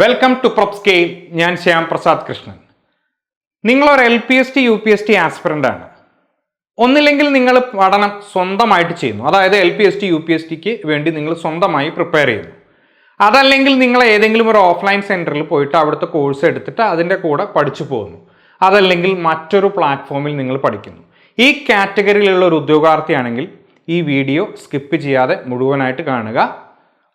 Welcome to പ്രൊപ്സ് പ്രൊപ്സ്കെയിൽ ഞാൻ ശ്യാം പ്രസാദ് കൃഷ്ണൻ. നിങ്ങളൊരു L P S T U P S T aspirant ആണ്. ഒന്നില്ലെങ്കിൽ നിങ്ങൾ പഠനം സ്വന്തമായിട്ട് ചെയ്യുന്നു. അതായത് L P S T U P S tick വേണ്ടി നിങ്ങൾ സ്വന്തമായി പ്രിപ്പയർ ചെയ്യുന്നു. അതല്ലെങ്കിൽ നിങ്ങൾ ഏതെങ്കിലും ഒരു ഓഫ്ലൈൻ സെന്ററിൽ പോയിട്ട് അവിടുത്തെ കോഴ്സ് എടുത്തിട്ട് അതിന്റെ കൂടെ പഠിച്ചു പോകുന്നു. അതല്ലെങ്കിൽ മറ്റൊരു പ്ലാറ്റ്ഫോമിൽ നിങ്ങൾ പഠിക്കുന്നു. ഈ കാറ്റഗറിയിലുള്ള ഒരു ഉദ്യോഗാർത്ഥിയാണെങ്കിൽ ഈ വീഡിയോ സ്കിപ്പ് ചെയ്യാതെ മുഴുവനായിട്ട് കാണുക.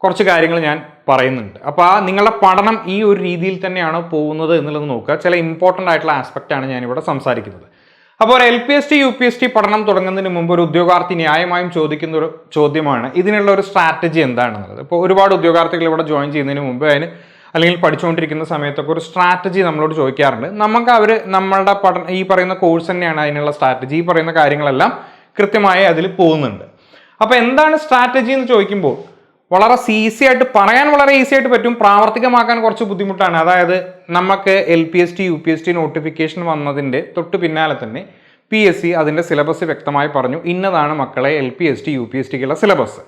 കുറച്ച് കാര്യങ്ങൾ ഞാൻ പറയുന്നുണ്ട്. അപ്പോൾ ആ നിങ്ങളുടെ പഠനം ഈ ഒരു രീതിയിൽ തന്നെയാണ് പോകുന്നത് എന്നുള്ളത് നോക്കുക. ചില ഇമ്പോർട്ടന്റ് ആയിട്ടുള്ള ആസ്പെക്റ്റ് ആണ് ഞാനിവിടെ സംസാരിക്കുന്നത്. അപ്പോൾ L P S T U P S T പഠനം തുടങ്ങുന്നതിന് മുമ്പ് ഒരു ഉദ്യോഗാർത്ഥി ന്യായമായും ചോദിക്കുന്ന ഒരു ചോദ്യമാണ് ഇതിനുള്ള ഒരു സ്ട്രാറ്റജി എന്താണെന്നുള്ളത്. ഇപ്പോൾ ഒരുപാട് ഉദ്യോഗാർത്ഥികൾ ഇവിടെ ജോയിൻ ചെയ്യുന്നതിന് മുമ്പ് അതിന് അല്ലെങ്കിൽ പഠിച്ചുകൊണ്ടിരിക്കുന്ന സമയത്തൊക്കെ ഒരു സ്ട്രാറ്റജി നമ്മളോട് ചോദിക്കാറുണ്ട്. നമുക്ക് അവർ നമ്മളുടെ പഠന ഈ പറയുന്ന കോഴ്സ് തന്നെയാണ് അതിനുള്ള സ്ട്രാറ്റജി ഈ പറയുന്ന കാര്യങ്ങളെല്ലാം കൃത്യമായി അതിൽ പോകുന്നുണ്ട്. അപ്പോൾ എന്താണ് സ്ട്രാറ്റജി എന്ന് ചോദിക്കുമ്പോൾ വളരെ ഈസി ആയിട്ട് പറയാൻ വളരെ ഈസി ആയിട്ട് പറ്റും. പ്രാവർത്തികമാക്കാൻ കുറച്ച് ബുദ്ധിമുട്ടാണ്. അതായത് നമുക്ക് L P S T U P S T notification വന്നതിന്റെ തൊട്ട് പിന്നാലെ തന്നെ പി എസ് സി അതിന്റെ സിലബസ് വ്യക്തമായി പറഞ്ഞു. ഇന്നതാണ് മക്കളെ L P S T U P S ടിക്കുള്ള syllabus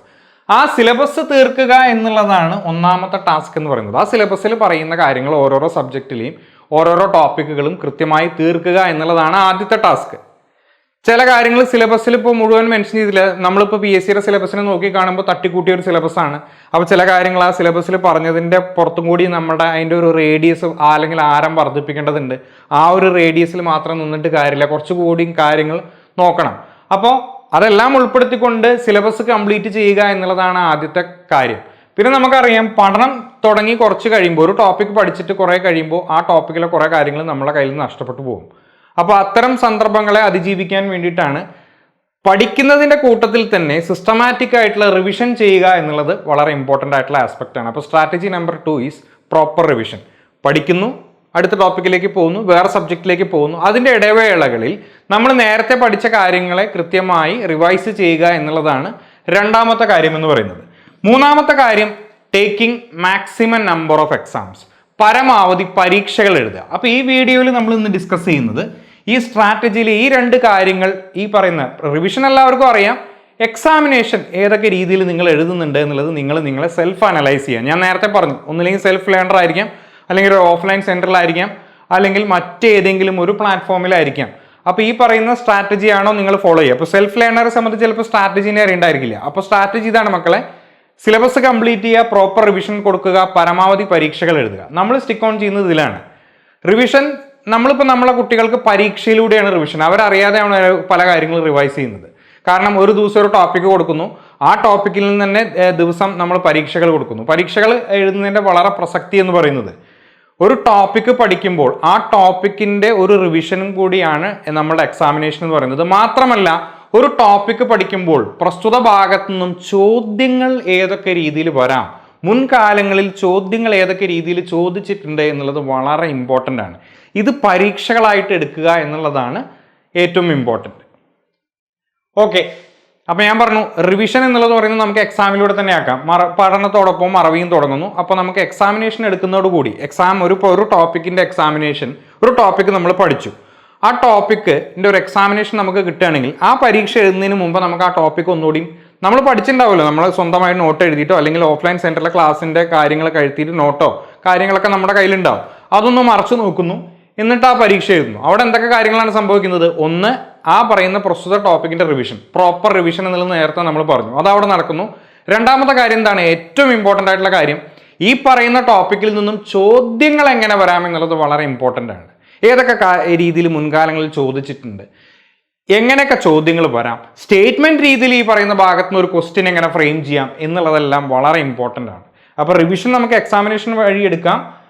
ആ സിലബസ് തീർക്കുക എന്നുള്ളതാണ് ഒന്നാമത്തെ ടാസ്ക് എന്ന് പറയുന്നത്. ആ സിലബസിൽ പറയുന്ന കാര്യങ്ങൾ ഓരോരോ സബ്ജക്റ്റിലെയും ഓരോരോ ടോപ്പിക്കുകളും കൃത്യമായി തീർക്കുക എന്നുള്ളതാണ് ആദ്യത്തെ ടാസ്ക് ചില കാര്യങ്ങൾ സിലബസിൽ ഇപ്പോൾ മുഴുവൻ മെൻഷൻ ചെയ്തില്ല. നമ്മളിപ്പോൾ പി എസ് സിയുടെ സിലബസിനെ നോക്കി കാണുമ്പോൾ തട്ടിക്കൂട്ടിയ ഒരു സിലബസാണ് അപ്പോൾ ചില കാര്യങ്ങൾ ആ സിലബസിൽ പറഞ്ഞതിന്റെ പുറത്തും കൂടി നമ്മുടെ അതിന്റെ ഒരു റേഡിയസ് അല്ലെങ്കിൽ ആരം വർദ്ധിപ്പിക്കേണ്ടതുണ്ട്. ആ ഒരു റേഡിയസിൽ മാത്രം നിന്നിട്ട് കാര്യമില്ല. കുറച്ചുകൂടി കാര്യങ്ങൾ നോക്കണം. അപ്പോൾ അതെല്ലാം ഉൾപ്പെടുത്തിക്കൊണ്ട് സിലബസ് കംപ്ലീറ്റ് ചെയ്യുക എന്നുള്ളതാണ് ആദ്യത്തെ കാര്യം. പിന്നെ നമുക്കറിയാം പഠനം തുടങ്ങി കുറച്ച് കഴിയുമ്പോൾ ഒരു ടോപ്പിക് പഠിച്ചിട്ട് കുറേ കഴിയുമ്പോൾ ആ ടോപ്പിക്കിലെ കുറേ കാര്യങ്ങൾ നമ്മളെ കയ്യിൽ നിന്ന് നഷ്ടപ്പെട്ടു പോകും. അപ്പോൾ അത്തരം സന്ദർഭങ്ങളെ അതിജീവിക്കാൻ വേണ്ടിയിട്ടാണ് പഠിക്കുന്നതിന്റെ കൂട്ടത്തിൽ തന്നെ സിസ്റ്റമാറ്റിക് ആയിട്ടുള്ള റിവിഷൻ ചെയ്യുക എന്നുള്ളത് വളരെ ഇമ്പോർട്ടന്റ് ആയിട്ടുള്ള ആസ്പെക്റ്റ് ആണ്. അപ്പോൾ strategy number two is proper revision പഠിക്കുന്നു അടുത്ത ടോപ്പിക്കിലേക്ക് പോകുന്നു വേറെ സബ്ജക്റ്റിലേക്ക് പോകുന്നു. അതിന്റെ ഇടവേളകളിൽ നമ്മൾ നേരത്തെ പഠിച്ച കാര്യങ്ങളെ കൃത്യമായി റിവൈസ് ചെയ്യുക എന്നുള്ളതാണ് രണ്ടാമത്തെ കാര്യം എന്ന് പറയുന്നത്. മൂന്നാമത്തെ കാര്യം taking maximum number of exams പരമാവധി പരീക്ഷകൾ എഴുതുക. അപ്പോൾ ഈ വീഡിയോയിൽ നമ്മൾ ഇന്ന് ഡിസ്കസ് ചെയ്യുന്നത് ഈ സ്ട്രാറ്റജിയിൽ ഈ രണ്ട് കാര്യങ്ങൾ ഈ പറയുന്ന റിവിഷൻ എല്ലാവർക്കും അറിയാം. എക്സാമിനേഷൻ ഏതൊക്കെ രീതിയിൽ നിങ്ങൾ എഴുതുന്നുണ്ട് എന്നുള്ളത് നിങ്ങൾ നിങ്ങളെ സെൽഫ് അനലൈസ് ചെയ്യുക. ഞാൻ നേരത്തെ പറഞ്ഞു ഒന്നില്ലെങ്കിൽ സെൽഫ് ലേണർ ആയിരിക്കാം അല്ലെങ്കിൽ ഒരു ഓഫ്ലൈൻ സെന്ററിലായിരിക്കാം അല്ലെങ്കിൽ മറ്റേതെങ്കിലും ഒരു പ്ലാറ്റ്ഫോമിലായിരിക്കാം അപ്പോൾ ഈ പറയുന്ന സ്ട്രാറ്റജി ആണോ നിങ്ങൾ ഫോളോ ചെയ്യുക. അപ്പോൾ സെൽഫ് ലേണറെ സംബന്ധിച്ച് ചിലപ്പോൾ സ്ട്രാറ്റജിനെ അറിയണ്ടായിരിക്കില്ല. അപ്പോൾ സ്ട്രാറ്റജി ഇതാണ് മക്കളെ സിലബസ് കംപ്ലീറ്റ് ചെയ്യുക പ്രോപ്പർ റിവിഷൻ കൊടുക്കുക പരമാവധി പരീക്ഷകൾ എഴുതുക. നമ്മൾ സ്റ്റിക്ക് ഓൺ ചെയ്യുന്നത് ഇതിലാണ്. റിവിഷൻ നമ്മളിപ്പോൾ നമ്മളെ കുട്ടികൾക്ക് പരീക്ഷയിലൂടെയാണ് റിവിഷൻ അവരറിയാതെയാണ് പല കാര്യങ്ങളും റിവൈസ് ചെയ്യുന്നത്. കാരണം ഒരു ദിവസം ഒരു ടോപ്പിക്ക് കൊടുക്കുന്നു. ആ ടോപ്പിക്കിൽ നിന്ന് തന്നെ ദിവസം നമ്മൾ പരീക്ഷകൾ കൊടുക്കുന്നു. പരീക്ഷകൾ എഴുതുന്നതിന്റെ വളരെ പ്രസക്തി എന്ന് പറയുന്നത് ഒരു ടോപ്പിക്ക് പഠിക്കുമ്പോൾ ആ ടോപ്പിക്കിന്റെ ഒരു റിവിഷനും കൂടിയാണ് നമ്മുടെ എക്സാമിനേഷൻ എന്ന് പറയുന്നത്. മാത്രമല്ല ഒരു ടോപ്പിക്ക് പഠിക്കുമ്പോൾ പ്രസ്തുത ഭാഗത്തു നിന്നും ചോദ്യങ്ങൾ ഏതൊക്കെ രീതിയിൽ വരാം? മുൻകാലങ്ങളിൽ ചോദ്യങ്ങൾ ഏതൊക്കെ രീതിയിൽ ചോദിച്ചിട്ടുണ്ട് എന്നുള്ളത് വളരെ ഇമ്പോർട്ടന്റ് ആണ്. ഇത് പരീക്ഷകളായിട്ട് എടുക്കുക എന്നുള്ളതാണ് ഏറ്റവും ഇമ്പോർട്ടന്റ് ഓക്കെ അപ്പോൾ ഞാൻ പറഞ്ഞു റിവിഷൻ എന്നുള്ളത് പറയുന്നത് നമുക്ക് എക്സാമിലൂടെ തന്നെ ആക്കാം. മറ പഠനത്തോടൊപ്പം മറവിയും തുടങ്ങുന്നു. അപ്പോൾ നമുക്ക് എക്സാമിനേഷൻ എടുക്കുന്നതോടുകൂടി എക്സാം ഒരു ഒരു ടോപ്പിക്കിന്റെ എക്സാമിനേഷൻ ഒരു ടോപ്പിക്ക് നമ്മൾ പഠിച്ചു. ആ ടോപ്പിക്കിന്റെ ഒരു എക്സാമിനേഷൻ നമുക്ക് കിട്ടുകയാണെങ്കിൽ ആ പരീക്ഷ എഴുതുന്നതിന് മുമ്പ് നമുക്ക് ആ ടോപ്പിക്ക് ഒന്നുകൂടി നമ്മൾ പഠിച്ചിട്ടുണ്ടാവുമല്ലോ. നമ്മൾ സ്വന്തമായി നോട്ട് എഴുതിയിട്ടോ അല്ലെങ്കിൽ ഓഫ്ലൈൻ സെന്ററിലെ ക്ലാസ്സിന്റെ കാര്യങ്ങളൊക്കെ എഴുതിയിട്ട് നോട്ടോ കാര്യങ്ങളൊക്കെ നമ്മുടെ കയ്യിലുണ്ടാവും. അതൊന്ന് മറച്ചു നോക്കുന്നു. എന്നിട്ട് ആ പരീക്ഷ എഴുതുന്നു. അവിടെ എന്തൊക്കെ കാര്യങ്ങളാണ് സംഭവിക്കുന്നത്? ഒന്ന് ആ പറയുന്ന പ്രസ്തുത ടോപ്പിക്കിന്റെ റിവിഷൻ പ്രോപ്പർ റിവിഷൻ എന്നുള്ളത് നേരത്തെ നമ്മൾ പറഞ്ഞു. അത് അവിടെ നടക്കുന്നു. രണ്ടാമത്തെ കാര്യം എന്താണ്? ഏറ്റവും ഇമ്പോർട്ടന്റ് ആയിട്ടുള്ള കാര്യം ഈ പറയുന്ന ടോപ്പിക്കിൽ നിന്നും ചോദ്യങ്ങൾ എങ്ങനെ വരാമെന്നുള്ളത് വളരെ ഇമ്പോർട്ടന്റ് ആണ്. ഏതൊക്കെ രീതിയിൽ മുൻകാലങ്ങളിൽ ചോദിച്ചിട്ടുണ്ട്? എങ്ങനെയൊക്കെ ചോദ്യങ്ങൾ വരാം? സ്റ്റേറ്റ്മെന്റ് രീതിയിൽ ഈ പറയുന്ന ഭാഗത്ത് നിന്ന് ഒരു ക്വസ്റ്റ്യൻ എങ്ങനെ ഫ്രെയിം ചെയ്യാം എന്നുള്ളതെല്ലാം വളരെ ഇമ്പോർട്ടന്റ് ആണ്. അപ്പോൾ റിവിഷൻ നമുക്ക് എക്സാമിനേഷൻ വഴി എടുക്കാം.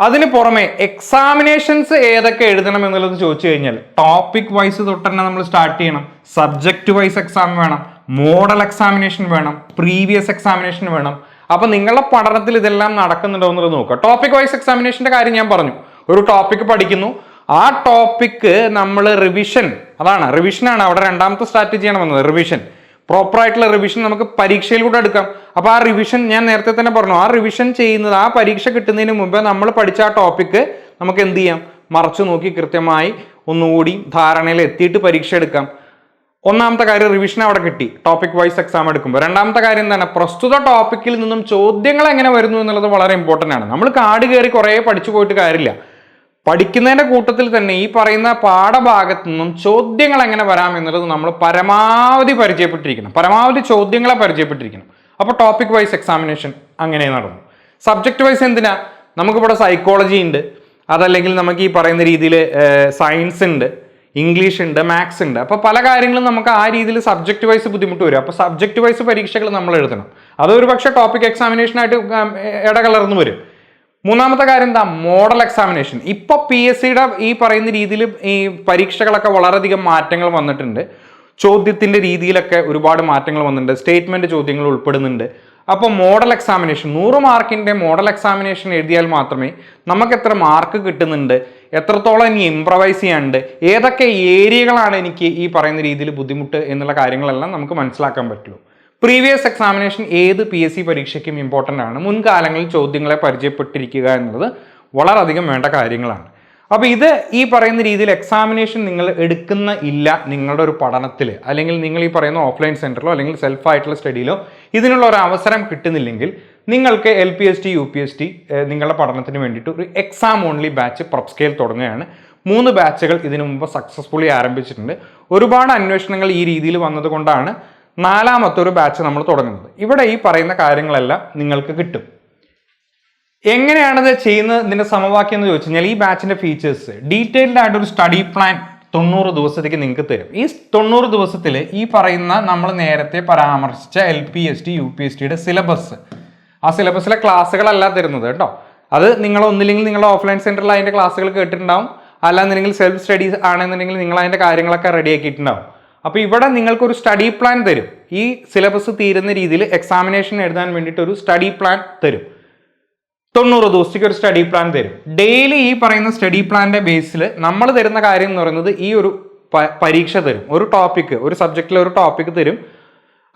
അതിന് പുറമെ എക്സാമിനേഷൻസ് ഏതൊക്കെ എഴുതണം എന്നുള്ളത് ചോദിച്ചു കഴിഞ്ഞാൽ ടോപ്പിക് വൈസ് തൊട്ട് തന്നെ നമ്മൾ സ്റ്റാർട്ട് ചെയ്യണം. സബ്ജക്റ്റ് വൈസ് എക്സാം വേണം. മോഡൽ എക്സാമിനേഷൻ വേണം. പ്രീവിയസ് എക്സാമിനേഷൻ വേണം. അപ്പൊ നിങ്ങളുടെ പഠനത്തിൽ ഇതെല്ലാം നടക്കുന്നുണ്ടോ എന്നുള്ളത് നോക്കുക. ടോപ്പിക് വൈസ് എക്സാമിനേഷന്റെ കാര്യം ഞാൻ പറഞ്ഞു. ഒരു ടോപ്പിക് പഠിക്കുന്നു. ആ ടോപ്പിക്ക് നമ്മൾ റിവിഷൻ അതാണ് റിവിഷനാണ് അവിടെ രണ്ടാമത്തെ സ്ട്രാറ്റജിയാണ് വന്നത് റിവിഷൻ പ്രോപ്പർ ആയിട്ടുള്ള റിവിഷൻ നമുക്ക് പരീക്ഷയിലൂടെ എടുക്കാം. അപ്പോൾ ആ റിവിഷൻ ഞാൻ നേരത്തെ തന്നെ പറഞ്ഞു ആ റിവിഷൻ ചെയ്യുന്നത് ആ പരീക്ഷ കിട്ടുന്നതിന് മുമ്പേ നമ്മൾ പഠിച്ച ആ ടോപ്പിക്ക് നമുക്ക് എന്ത് ചെയ്യാം? മറച്ചു നോക്കി കൃത്യമായി ഒന്നുകൂടി ധാരണയിൽ എത്തിയിട്ട് പരീക്ഷ എടുക്കാം. ഒന്നാമത്തെ കാര്യം റിവിഷൻ അവിടെ കിട്ടി ടോപ്പിക് വൈസ് എക്സാം എടുക്കുമ്പോൾ രണ്ടാമത്തെ കാര്യം എന്താണ്? പ്രസ്തുത ടോപ്പിക്കിൽ നിന്നും ചോദ്യങ്ങൾ എങ്ങനെ വരുന്നു എന്നുള്ളത് വളരെ ഇമ്പോർട്ടന്റ് ആണ്. നമ്മൾ കാട് കയറി കുറേ പഠിച്ചു പോയിട്ട് കാര്യമില്ല. പഠിക്കുന്നതിന്റെ കൂട്ടത്തിൽ തന്നെ ഈ പറയുന്ന പാഠഭാഗത്തു നിന്നും ചോദ്യങ്ങൾ എങ്ങനെ വരാം എന്നുള്ളത് നമ്മൾ പരമാവധി പരിചയപ്പെട്ടിരിക്കണം. പരമാവധി ചോദ്യങ്ങളെ പരിചയപ്പെട്ടിരിക്കണം. അപ്പോൾ ടോപ്പിക് വൈസ് എക്സാമിനേഷൻ അങ്ങനെ നടന്നു. സബ്ജക്ട് വൈസ് എന്തിനാ? നമുക്കിവിടെ സൈക്കോളജി ഉണ്ട്. അതല്ലെങ്കിൽ നമുക്ക് ഈ പറയുന്ന രീതിയിൽ സയൻസ് ഉണ്ട് ഇംഗ്ലീഷ് ഉണ്ട് മാത്സ് ഉണ്ട്. അപ്പോൾ പല കാര്യങ്ങളും നമുക്ക് ആ രീതിയിൽ സബ്ജക്ട് വൈസ് ബുദ്ധിമുട്ട് വരും. അപ്പോൾ സബ്ജക്ട് വൈസ് പരീക്ഷകൾ നമ്മൾ എഴുതണം. അതൊരു പക്ഷേ ടോപ്പിക് എക്സാമിനേഷനായിട്ട് ഇടകലർന്നു വരും. മൂന്നാമത്തെ കാര്യം എന്താ? മോഡൽ എക്സാമിനേഷൻ ഇപ്പൊ പി എസ് സിയുടെ ഈ പറയുന്ന രീതിയിൽ ഈ പരീക്ഷകളൊക്കെ വളരെയധികം മാറ്റങ്ങൾ വന്നിട്ടുണ്ട്. ചോദ്യത്തിന്റെ രീതിയിലൊക്കെ ഒരുപാട് മാറ്റങ്ങൾ വന്നിട്ടുണ്ട്. സ്റ്റേറ്റ്മെന്റ് ചോദ്യങ്ങൾ ഉൾപ്പെടുന്നുണ്ട്. അപ്പോൾ മോഡൽ എക്സാമിനേഷൻ നൂറ് മാർക്കിന്റെ മോഡൽ എക്സാമിനേഷൻ എഴുതിയാൽ മാത്രമേ നമുക്ക് എത്ര മാർക്ക് കിട്ടുന്നുണ്ട്? എത്രത്തോളം ഇനി ഇംപ്രവൈസ് ചെയ്യാനുണ്ട്? ഏതൊക്കെ ഏരിയകളാണ് എനിക്ക് ഈ പറയുന്ന രീതിയിൽ ബുദ്ധിമുട്ട് എന്നുള്ള കാര്യങ്ങളെല്ലാം നമുക്ക് മനസ്സിലാക്കാൻ പറ്റുള്ളൂ. പ്രീവിയസ് എക്സാമിനേഷൻ ഏത് പി എസ് സി പരീക്ഷയ്ക്കും ഇമ്പോർട്ടന്റ് ആണ്. മുൻകാലങ്ങളിൽ ചോദ്യങ്ങളെ പരിചയപ്പെട്ടിരിക്കുക എന്നുള്ളത് വളരെയധികം വേണ്ട കാര്യങ്ങളാണ്. അപ്പോൾ ഇത് ഈ പറയുന്ന രീതിയിൽ എക്സാമിനേഷൻ നിങ്ങൾ എടുക്കുന്ന ഇല്ല നിങ്ങളുടെ ഒരു പഠനത്തിൽ അല്ലെങ്കിൽ നിങ്ങൾ ഈ പറയുന്ന ഓഫ്ലൈൻ സെന്ററിലോ അല്ലെങ്കിൽ സെൽഫായിട്ടുള്ള സ്റ്റഡിയിലോ ഇതിനുള്ള ഒരു അവസരം കിട്ടുന്നില്ലെങ്കിൽ നിങ്ങൾക്ക് L P S T U P S T നിങ്ങളുടെ പഠനത്തിന് വേണ്ടിയിട്ട് ഒരു exam only batch prop scale തുടങ്ങുകയാണ്. മൂന്ന് ബാച്ചുകൾ ഇതിനു മുമ്പ് സക്സസ്ഫുള്ളി ആരംഭിച്ചിട്ടുണ്ട്. ഒരുപാട് അന്വേഷണങ്ങൾ ഈ രീതിയിൽ വന്നതുകൊണ്ടാണ് നാലാമത്തെ ഒരു ബാച്ച് നമ്മൾ തുടങ്ങുന്നത്. ഇവിടെ ഈ പറയുന്ന കാര്യങ്ങളെല്ലാം നിങ്ങൾക്ക് കിട്ടും. എങ്ങനെയാണിത് ചെയ്യുന്നത്? ഇതിന്റെ സമവാക്യം എന്ന് ചോദിച്ചു കഴിഞ്ഞാൽ ഈ ബാച്ചിന്റെ ഫീച്ചേഴ്സ് ഡീറ്റെയിൽഡ് ആയിട്ട് ഒരു സ്റ്റഡി പ്ലാൻ തൊണ്ണൂറ് ദിവസത്തേക്ക് നിങ്ങൾക്ക് തരും. ഈ തൊണ്ണൂറ് ദിവസത്തിൽ ഈ പറയുന്ന നമ്മൾ നേരത്തെ പരാമർശിച്ച L P S T U P S ടിയുടെ സിലബസ് ആ സിലബസിലെ ക്ലാസ്സുകളല്ല തരുന്നത് കേട്ടോ. അത് നിങ്ങൾ ഒന്നില്ലെങ്കിൽ നിങ്ങളുടെ ഓഫ്ലൈൻ സെന്ററിൽ അതിന്റെ ക്ലാസ്സുകൾ കേട്ടിട്ടുണ്ടാവും. അല്ലാന്നുണ്ടെങ്കിൽ സെൽഫ് സ്റ്റഡീസ് ആണെന്നുണ്ടെങ്കിൽ നിങ്ങൾ അതിന്റെ കാര്യങ്ങളൊക്കെ റെഡി ആക്കിയിട്ടുണ്ടാവും. അപ്പോൾ ഇവിടെ നിങ്ങൾക്കൊരു സ്റ്റഡി പ്ലാൻ തരും. ഈ സിലബസ് തീരുന്ന രീതിയിൽ എക്സാമിനേഷൻ എഴുതാൻ വേണ്ടിയിട്ട് ഒരു സ്റ്റഡി പ്ലാൻ തരും. തൊണ്ണൂറ് ദിവസത്തേക്ക് ഒരു സ്റ്റഡി പ്ലാൻ തരും. ഡെയിലി ഈ പറയുന്ന സ്റ്റഡി പ്ലാന്റെ ബേസിൽ നമ്മൾ തരുന്ന കാര്യം എന്ന് പറയുന്നത് ഈ ഒരു പരീക്ഷ തരും. ഒരു ടോപ്പിക്ക് ഒരു സബ്ജക്റ്റിലെ ഒരു ടോപ്പിക്ക് തരും.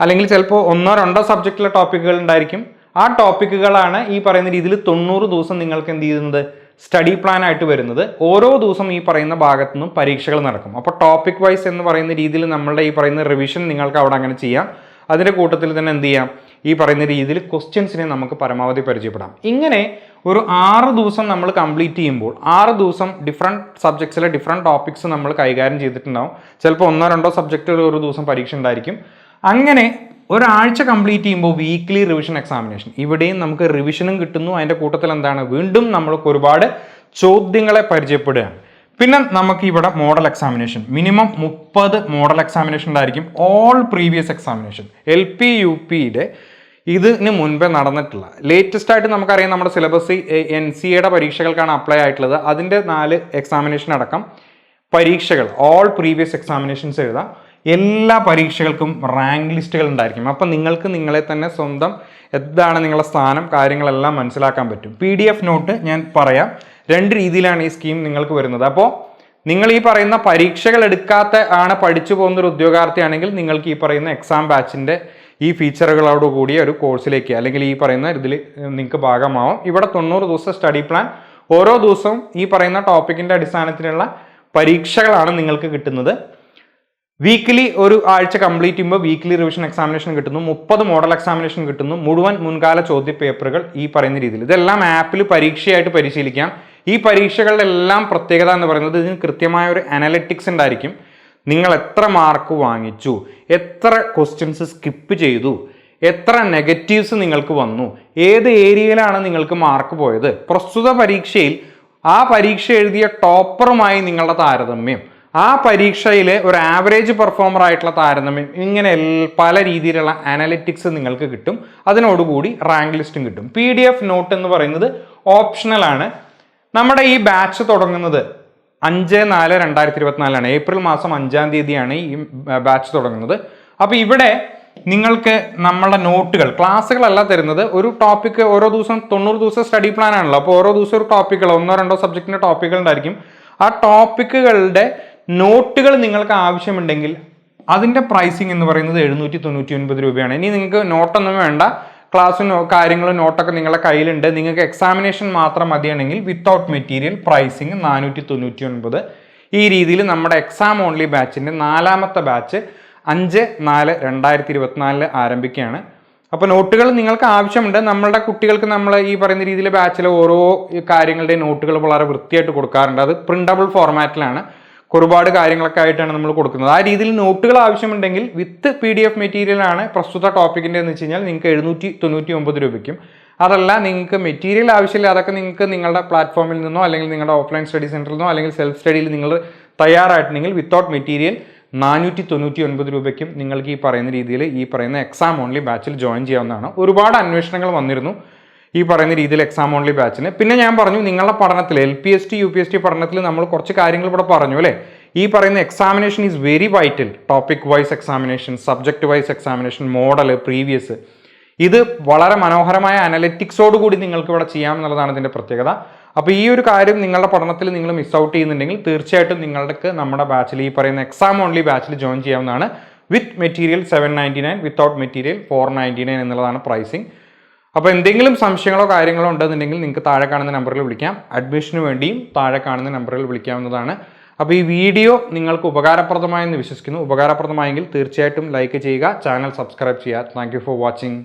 അല്ലെങ്കിൽ ചിലപ്പോൾ ഒന്നോ രണ്ടോ സബ്ജക്റ്റിലെ ടോപ്പിക്കുകൾ ഉണ്ടായിരിക്കും. ആ ടോപ്പിക്കുകളാണ് ഈ പറയുന്ന രീതിയിൽ തൊണ്ണൂറ് ദിവസം നിങ്ങൾക്ക് എന്ത് ചെയ്യുന്നത്? സ്റ്റഡി പ്ലാൻ ആയിട്ട് വരുന്നത് ഓരോ ദിവസം ഈ പറയുന്ന ഭാഗത്തു നിന്നും പരീക്ഷകൾ നടക്കും. അപ്പോൾ ടോപ്പിക് വൈസ് എന്ന് പറയുന്ന രീതിയിൽ നമ്മളുടെ ഈ പറയുന്ന റിവിഷൻ നിങ്ങൾക്ക് അവിടെ അങ്ങനെ ചെയ്യാം. അതിന്റെ കൂട്ടത്തിൽ തന്നെ എന്ത് ചെയ്യാം? ഈ പറയുന്ന രീതിയിൽ ക്വസ്റ്റ്യൻസിനെ നമുക്ക് പരമാവധി പരിചയപ്പെടാം. ഇങ്ങനെ ഒരു ആറ് ദിവസം നമ്മൾ കംപ്ലീറ്റ് ചെയ്യുമ്പോൾ ആറ് ദിവസം ഡിഫറെന്റ് സബ്ജക്ട്സിലെ ഡിഫറെന്റ് ടോപ്പിക്സ് നമ്മൾ കൈകാര്യം ചെയ്തിട്ടുണ്ടാവും. ചിലപ്പോൾ ഒന്നോ രണ്ടോ സബ്ജക്റ്റുകൾ ഒരു ദിവസം പരീക്ഷ ഉണ്ടായിരിക്കും. അങ്ങനെ ഒരാഴ്ച കംപ്ലീറ്റ് ചെയ്യുമ്പോൾ വീക്ക്ലി റിവിഷൻ എക്സാമിനേഷൻ ഇവിടെയും നമുക്ക് റിവിഷനും കിട്ടുന്നു. അതിന്റെ കൂട്ടത്തിൽ എന്താണ്? വീണ്ടും നമ്മൾക്ക് ഒരുപാട് ചോദ്യങ്ങളെ പരിചയപ്പെടുകയാണ്. പിന്നെ നമുക്ക് ഇവിടെ മോഡൽ എക്സാമിനേഷൻ മിനിമം മുപ്പത് മോഡൽ എക്സാമിനേഷൻ ഉണ്ടായിരിക്കും. All previous examination L P U പിയുടെ ഇതിന് മുൻപേ നടന്നിട്ടുള്ള ലേറ്റസ്റ്റ് ആയിട്ട് നമുക്കറിയാം നമ്മുടെ സിലബസ് എൻ സി എയുടെ പരീക്ഷകൾക്കാണ് അപ്ലൈ ആയിട്ടുള്ളത്. അതിന്റെ നാല് എക്സാമിനേഷൻ അടക്കം പരീക്ഷകൾ. ഓൾ പ്രീവിയസ് എക്സാമിനേഷൻസ് എഴുതാം. എല്ലാ പരീക്ഷകൾക്കും റാങ്ക് ലിസ്റ്റുകൾ ഉണ്ടായിരിക്കും. അപ്പം നിങ്ങൾക്ക് നിങ്ങളെ തന്നെ സ്വന്തം എന്താണ് നിങ്ങളുടെ സ്ഥാനം കാര്യങ്ങളെല്ലാം മനസ്സിലാക്കാൻ പറ്റും. പി ഡി എഫ് നോട്ട് ഞാൻ പറയാം. രണ്ട് രീതിയിലാണ് ഈ സ്കീം നിങ്ങൾക്ക് വരുന്നത്. അപ്പോൾ നിങ്ങൾ ഈ പറയുന്ന പരീക്ഷകൾ എടുക്കാത്ത ആണ് പഠിച്ചു പോകുന്ന ഒരു ഉദ്യോഗാർത്ഥിയാണെങ്കിൽ നിങ്ങൾക്ക് ഈ പറയുന്ന എക്സാം ബാച്ചിന്റെ ഈ ഫീച്ചറുകളോട് കൂടിയ ഒരു കോഴ്സിലേക്ക് അല്ലെങ്കിൽ ഈ പറയുന്ന ഇതിൽ നിങ്ങൾക്ക് ഭാഗമാവും. ഇവിടെ തൊണ്ണൂറ് ദിവസം സ്റ്റഡി പ്ലാൻ ഓരോ ദിവസവും ഈ പറയുന്ന ടോപ്പിക്കിന്റെ അടിസ്ഥാനത്തിലുള്ള പരീക്ഷകളാണ് നിങ്ങൾക്ക് കിട്ടുന്നത്. വീക്കിലി ഒരു ആഴ്ച കംപ്ലീറ്റ് ചെയ്യുമ്പോൾ വീക്കിലി റിവിഷൻ എക്സാമിനേഷൻ കിട്ടുന്നു. മുപ്പത് മോഡൽ എക്സാമിനേഷൻ കിട്ടുന്നു. മുഴുവൻ മുൻകാല ചോദ്യ പേപ്പറുകൾ ഈ പറയുന്ന രീതിയിൽ. ഇതെല്ലാം ആപ്പിൽ പരീക്ഷയായിട്ട് പരിശീലിക്കാം. ഈ പരീക്ഷകളുടെ എല്ലാം പ്രത്യേകത എന്ന് പറയുന്നത് ഇതിന് കൃത്യമായ ഒരു അനലറ്റിക്സ് ഉണ്ടായിരിക്കും. നിങ്ങൾ എത്ര മാർക്ക് വാങ്ങിച്ചു? എത്ര ക്വസ്റ്റ്യൻസ് സ്കിപ്പ് ചെയ്തു? എത്ര നെഗറ്റീവ്സ് നിങ്ങൾക്ക് വന്നു? ഏത് ഏരിയയിലാണ് നിങ്ങൾക്ക് മാർക്ക് പോയത്? പ്രസ്തുത പരീക്ഷയിൽ ആ പരീക്ഷ എഴുതിയ ടോപ്പറുമായി നിങ്ങളുടെ താരതമ്യം. ആ പരീക്ഷയിലെ ഒരു ആവറേജ് പെർഫോമർ ആയിട്ടുള്ള താരതമ്യം ഇങ്ങനെ പല രീതിയിലുള്ള അനലിറ്റിക്സ് നിങ്ങൾക്ക് കിട്ടും. അതിനോടുകൂടി റാങ്ക് ലിസ്റ്റും കിട്ടും. പി ഡി എഫ് നോട്ട് എന്ന് പറയുന്നത് ഓപ്ഷണൽ ആണ്. നമ്മുടെ ഈ ബാച്ച് തുടങ്ങുന്നത് അഞ്ച് നാല് രണ്ടായിരത്തി ഇരുപത്തിനാലാണ് ഏപ്രിൽ മാസം അഞ്ചാം തീയതിയാണ് ഈ ബാച്ച് തുടങ്ങുന്നത്. അപ്പോൾ ഇവിടെ നിങ്ങൾക്ക് നമ്മളുടെ നോട്ടുകൾ ക്ലാസ്സുകളല്ല തരുന്നത്. ഒരു ടോപ്പിക്ക് ഓരോ ദിവസം തൊണ്ണൂറ് ദിവസം സ്റ്റഡി പ്ലാൻ ആണല്ലോ. അപ്പോൾ ഓരോ ദിവസം ഒരു ടോപ്പിക്കുകൾ ഒന്നോ രണ്ടോ സബ്ജക്റ്റിന്റെ ടോപ്പിക്കുകൾ ഉണ്ടായിരിക്കും. ആ ടോപ്പിക്കുകളുടെ നോട്ടുകൾ നിങ്ങൾക്ക് ആവശ്യമുണ്ടെങ്കിൽ അതിന്റെ പ്രൈസിങ് എന്ന് പറയുന്നത് എഴുന്നൂറ്റി തൊണ്ണൂറ്റി ഒൻപത് രൂപയാണ്. ഇനി നിങ്ങൾക്ക് നോട്ടൊന്നും വേണ്ട. ക്ലാസ്സും കാര്യങ്ങളും നോട്ടൊക്കെ നിങ്ങളുടെ കയ്യിലുണ്ട്. നിങ്ങൾക്ക് എക്സാമിനേഷൻ മാത്രം മതിയാണെങ്കിൽ വിത്തൗട്ട് മെറ്റീരിയൽ പ്രൈസിങ് നാനൂറ്റി തൊണ്ണൂറ്റി ഒൻപത് ഈ രീതിയിൽ നമ്മുടെ എക്സാം ഓൺലി ബാച്ചിന്റെ നാലാമത്തെ ബാച്ച് അഞ്ച് നാല് രണ്ടായിരത്തി ഇരുപത്തിനാലിൽ ആരംഭിക്കുകയാണ്. അപ്പോൾ നോട്ടുകൾ നിങ്ങൾക്ക് ആവശ്യമുണ്ട്. നമ്മളുടെ കുട്ടികൾക്ക് നമ്മൾ ഈ പറയുന്ന രീതിയിൽ ബാച്ചിലെ ഓരോ കാര്യങ്ങളുടെയും നോട്ടുകൾ വളരെ വൃത്തിയായിട്ട് കൊടുക്കാറുണ്ട്. അത് പ്രിന്റബിൾ ഫോർമാറ്റിലാണ് ഒരുപാട് കാര്യങ്ങളൊക്കെ ആയിട്ടാണ് നമ്മൾ കൊടുക്കുന്നത്. ആ രീതിയിൽ നോട്ടുകൾ ആവശ്യമുണ്ടെങ്കിൽ with P D F material ആണ് പ്രസ്തുത ടോപ്പിക്കിന്റെ എന്ന് വെച്ച് കഴിഞ്ഞാൽ നിങ്ങൾക്ക് എഴുന്നൂറ്റി തൊണ്ണൂറ്റി ഒമ്പത് രൂപയ്ക്കും. അതല്ല നിങ്ങൾക്ക് മെറ്റീരിയൽ ആവശ്യമില്ല അതൊക്കെ നിങ്ങൾക്ക് നിങ്ങളുടെ പ്ലാറ്റ്ഫോമിൽ നിന്നോ അല്ലെങ്കിൽ നിങ്ങളുടെ ഓഫ്ലൈൻ സ്റ്റഡി സെന്ററിൽ നിന്നോ അല്ലെങ്കിൽ സെൽഫ് സ്റ്റഡിയിൽ നിങ്ങൾ തയ്യാറായിട്ടുണ്ടെങ്കിൽ വിത്തൗട്ട് മെറ്റീരിയൽ നാനൂറ്റി തൊണ്ണൂറ്റി ഒൻപത് രൂപയ്ക്കും നിങ്ങൾക്ക് ഈ പറയുന്ന രീതിയിൽ ഈ പറയുന്ന എക്സാം ഓൺലി ബാച്ചിൽ ജോയിൻ ചെയ്യാവുന്നതാണ്. ഒരുപാട് അന്വേഷണങ്ങൾ വന്നിരുന്നു. ഈ പറയുന്ന രീതിയിൽ എക്സാം ഓൺലി ബാച്ചിന് പിന്നെ ഞാൻ പറഞ്ഞു നിങ്ങളുടെ പഠനത്തിൽ L P S T U P S T പഠനത്തിൽ നമ്മൾ കുറച്ച് കാര്യങ്ങൾ ഇവിടെ പറഞ്ഞു അല്ലേ? ഈ പറയുന്ന examination is very vital topic wise examination subject wise examination model previous ഇത് വളരെ മനോഹരമായ അനലറ്റിക്സോട് കൂടി നിങ്ങൾക്ക് ഇവിടെ ചെയ്യാം എന്നുള്ളതാണ് ഇതിന്റെ പ്രത്യേകത. അപ്പോൾ ഈ ഒരു കാര്യം നിങ്ങളുടെ പഠനത്തിൽ നിങ്ങൾ മിസ് ഔട്ട് ചെയ്യുന്നുണ്ടെങ്കിൽ തീർച്ചയായിട്ടും നിങ്ങൾക്ക് നമ്മുടെ ബാച്ചിൽ ഈ പറയുന്ന എക്സാം ഓൺലി ബാച്ചിൽ ജോയിൻ ചെയ്യാവുന്നതാണ്. With material seven ninety nine without material four ninety nine എന്നുള്ളതാണ് പ്രൈസിങ് അപ്പോൾ എന്തെങ്കിലും സംശയങ്ങളോ കാര്യങ്ങളോ ഉണ്ടെന്നുണ്ടെങ്കിൽ നിങ്ങൾക്ക് താഴെ കാണുന്ന നമ്പറിൽ വിളിക്കാം. അഡ്മിഷന് വേണ്ടിയും താഴെ കാണുന്ന നമ്പറിൽ വിളിക്കാവുന്നതാണ്. അപ്പോൾ ഈ വീഡിയോ നിങ്ങൾക്ക് ഉപകാരപ്രദമായെന്ന് വിശ്വസിക്കുന്നു. ഉപകാരപ്രദമായെങ്കിൽ തീർച്ചയായിട്ടും ലൈക്ക് ചെയ്യുക ചാനൽ സബ്സ്ക്രൈബ് ചെയ്യുക. Thank for watching